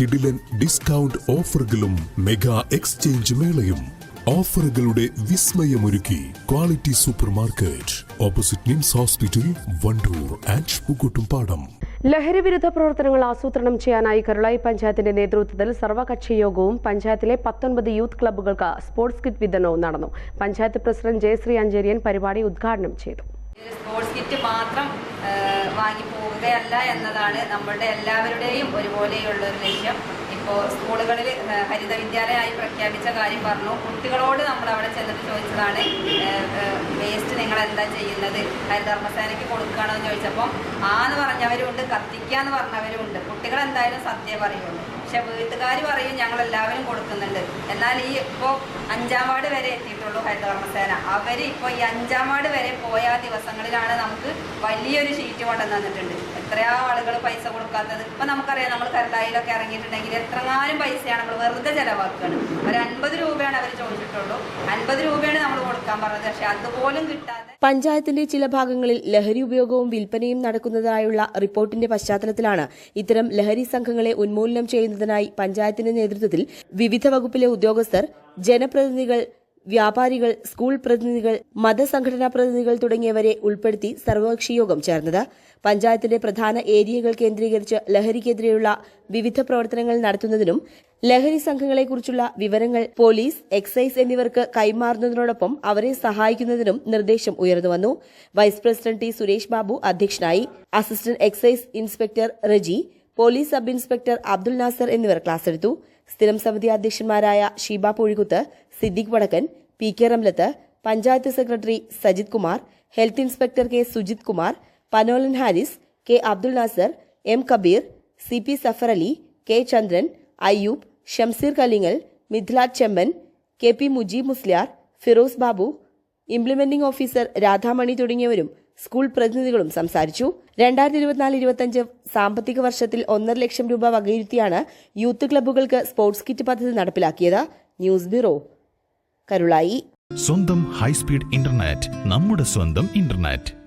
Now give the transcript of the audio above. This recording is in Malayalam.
കിടിലൻ ഡിസ്കൗണ്ട് ഓഫറുകളും മെഗാ എക്സ്ചേഞ്ച് മേളയും. ഓഫറുകളുടെ വിസ്മയമൊരുക്കി quality super market opposite NIMS hospital Wandoor and Pookkottumpadam ലഹരി വിരുദ്ധ പ്രവർത്തനങ്ങൾ ആസൂത്രണം ചെയ്യാനായി കരുളായി പഞ്ചായത്തിന്റെ നേതൃത്വത്തിൽ സർവകക്ഷി യോഗവും പഞ്ചായത്തിലെ പത്തൊൻപത് യൂത്ത് ക്ലബ്ബുകൾക്ക് സ്പോർട്സ് കിറ്റ് വിതരണവും നടന്നു. പഞ്ചായത്ത് പ്രസിഡന്റ് ജയശ്രീ അഞ്ചേരിയൻ പരിപാടി ഉദ്ഘാടനം ചെയ്തു. സ്പോർട്സ് കിറ്റ് മാത്രം വാങ്ങി പോവുകയല്ല എന്നതാണ് നമ്മളുടെ എല്ലാവരുടെയും ഒരുപോലെയുള്ള ഒരു ലക്ഷ്യം. ഇപ്പോൾ സ്കൂളുകളിൽ ഹരിത വിദ്യാലയമായി പ്രഖ്യാപിച്ച കാര്യം പറഞ്ഞു. കുട്ടികളോട് നമ്മൾ അവിടെ ചെന്നിട്ട് ചോദിച്ചതാണ് വേസ്റ്റ് നിങ്ങൾ എന്താ ചെയ്യുന്നത് ഹരിതർമ്മസേനയ്ക്ക് കൊടുക്കുകയാണോ എന്ന് ചോദിച്ചപ്പോൾ ആ എന്ന് പറഞ്ഞവരുണ്ട് കത്തിക്കുക എന്ന് പറഞ്ഞവരുണ്ട്. കുട്ടികൾ എന്തായാലും സത്യം പറയുള്ളൂ. പക്ഷെ വീട്ടുകാർ പറയും ഞങ്ങൾ എല്ലാവരും കൊടുക്കുന്നുണ്ട്. എന്നാൽ ഈ ഇപ്പോൾ അഞ്ചാം വാർഡ് വരെ എത്തിയിട്ടുള്ളൂ ഹരിതകർമ്മസേന അവർ ഇപ്പോൾ ഈ അഞ്ചാം വാർഡ് വരെ പോയ ദിവസങ്ങളിലാണ് നമുക്ക് വലിയൊരു ഷീറ്റ് കൊണ്ടുവന്ന് തന്നിട്ടുണ്ട്. എത്രയാ ആളുകൾ പൈസ കൊടുക്കാത്തത്? ഇപ്പം നമുക്കറിയാം നമ്മൾ കരുതായിലൊക്കെ ഇറങ്ങിയിട്ടുണ്ടെങ്കിൽ എത്രങ്ങാനും പൈസയാണ് നമ്മൾ വെറുതെ ചിലവാക്കുകയാണ്. ഒരു അൻപത് രൂപയാണ് അവർ ചോദിച്ചിട്ടുള്ളൂ. അൻപത് രൂപ പഞ്ചായത്തിന്റെ ചില ഭാഗങ്ങളിൽ ലഹരി ഉപയോഗവും വിൽപ്പനയും നടക്കുന്നതായുള്ള റിപ്പോർട്ടിന്റെ പശ്ചാത്തലത്തിലാണ് ഇത്തരം ലഹരി സംഘങ്ങളെ ഉന്മൂലനം ചെയ്യുന്നതിനായി പഞ്ചായത്തിന്റെ നേതൃത്വത്തിൽ വിവിധ വകുപ്പിലെ ഉദ്യോഗസ്ഥർ ജനപ്രതിനിധികൾ വ്യാപാരികൾ സ്കൂൾ പ്രതിനിധികൾ മതസംഘടനാ പ്രതിനിധികൾ തുടങ്ങിയവരെ ഉൾപ്പെടുത്തി സർവകക്ഷി യോഗം ചേർന്നത്. പഞ്ചായത്തിന്റെ പ്രധാന ഏരിയകൾ കേന്ദ്രീകരിച്ച് ലഹരിക്കെതിരെയുള്ള വിവിധ പ്രവർത്തനങ്ങൾ നടത്തുന്നതിനും ലഹരി സംഘങ്ങളെക്കുറിച്ചുള്ള വിവരങ്ങൾ പോലീസ് എക്സൈസ് എന്നിവർക്ക് കൈമാറുന്നതിനോടൊപ്പം അവരെ സഹായിക്കുന്നതിനും നിർദ്ദേശം ഉയർന്നുവന്നു vice president T Suresh Babu അധ്യക്ഷനായി. Assistant excise inspector Reji police sub inspector Abdul Nasar എന്നിവർ ക്ലാസ് എടുത്തു. സ്ഥിരം സമിതി അധ്യക്ഷന്മാരായ Sheeba Poozhikuthu Siddique Vadakkan P K Ramlath panchayat secretary Sajith Kumar health inspector K Sujith Kumar Panolan Haris K Abdul Nasar M Kabeer C P Safar Ali K Chandran Ayyoob Shamseer Kalingal Mithilaj Chemman K P Mujeeb Musliyar Firoz Babu implementing officer Radhamani തുടങ്ങിയവരും സ്കൂൾ പ്രതിനിധികളും സംസാരിച്ചു. രണ്ടായിരത്തി ഇരുപത്തിനാല് ഇരുപത്തിയഞ്ച് സാമ്പത്തിക വർഷത്തിൽ ഒന്നര ലക്ഷം രൂപ വകയിരുത്തിയാണ് യൂത്ത് ക്ലബ്ബുകൾക്ക് സ്പോർട്സ് കിറ്റ് പദ്ധതി നടപ്പിലാക്കിയത്. News bureau Karulai. സ്വന്തം ഹൈസ്പീഡ് ഇന്റർനെറ്റ് നമ്മുടെ സ്വന്തം ഇന്റർനെറ്റ്.